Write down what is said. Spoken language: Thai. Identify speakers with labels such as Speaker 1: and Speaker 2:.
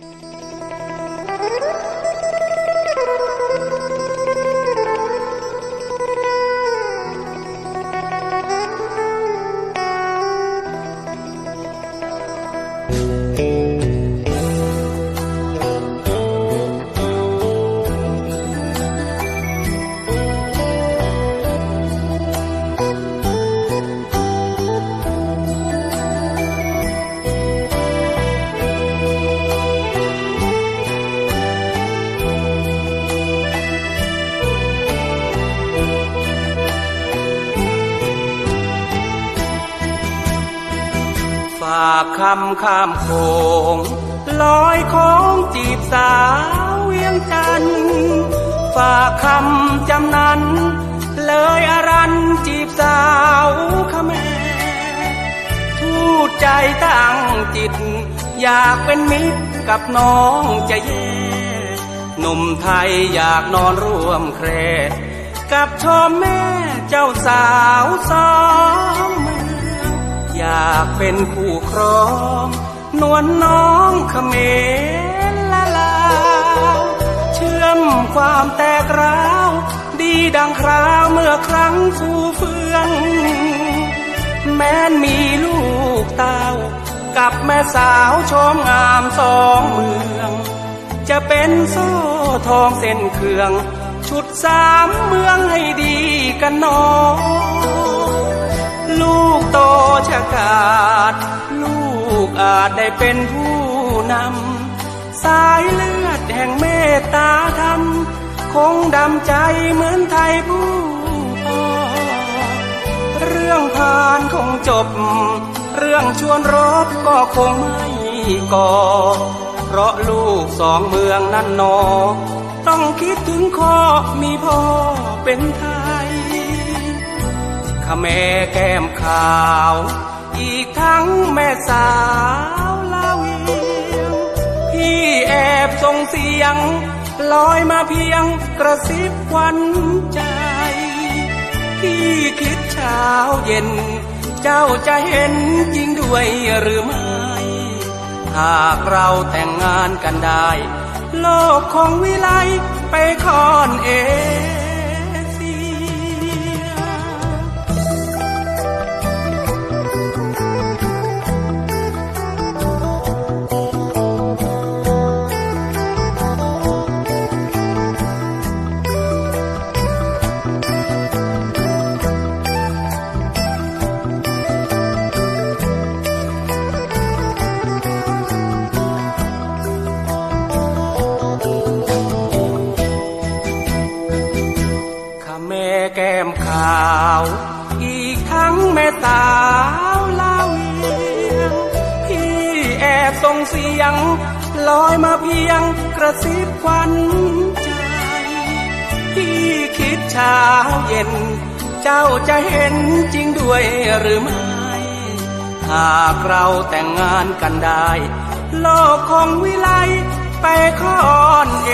Speaker 1: ฝากคำข้ามโขงลอยของจีบสาวเวียงจันฝากคำจำนั้น เลยอรันจีบสาวขแม่ทูดใจตั้งจิต อยากเป็นมิตรกับน้องจะแย่หนุ่มไทยอยากนอนร่วมแครกับชมแม่เจ้าสาวสองเมื อยากเป็นคู่ครอง นวลน้องเขมรละลาวเชื่อมความแตกร้าว ดีดังคราวเมื่อครั้งฟูเฟือง แม้นมีลูกเต้า กับแม่สาวชมงามสองเมือง จะเป็นโซ่ทองเส้นเครื่อง ชุดสามเมืองให้ดีกันหนอง ลูกโตชะกาดลูกอาจได้เป็นผู้นำ สายเลือดแห่งเมตตาธรรม คงดำใจเหมือนไทยผู้พ่อเรื่องผ่านคงจบ เรื่องชวนรบก็คงไม่ก่อ เพราะลูกสองเมืองนั้นนอ ต้องคิดถึงข้อมีพ่อเป็นทย ขแม่แก้มขาว อีกทั้งแม่สาวลาวีงพี่แอบส่งเสียง ลอยมาเพียงกระซิบควันใจ พี่คิดเช้าเย็น เจ้าจะเห็นจริงด้วยหรือไม่ หากเราแต่งงานกันได้ โลกของวิไลไปคอนเอเมขาว อีกทั้งแม่สาวลาเวียง พี่แอบส่งเสียง ลอยมาเพียงกระซิบควันใจ พี่คิดเช้าเย็น เจ้าจะเห็นจริงด้วยหรือไม่หากเราแต่งงานกันได้ โลกคงวิไลไปคอนเอ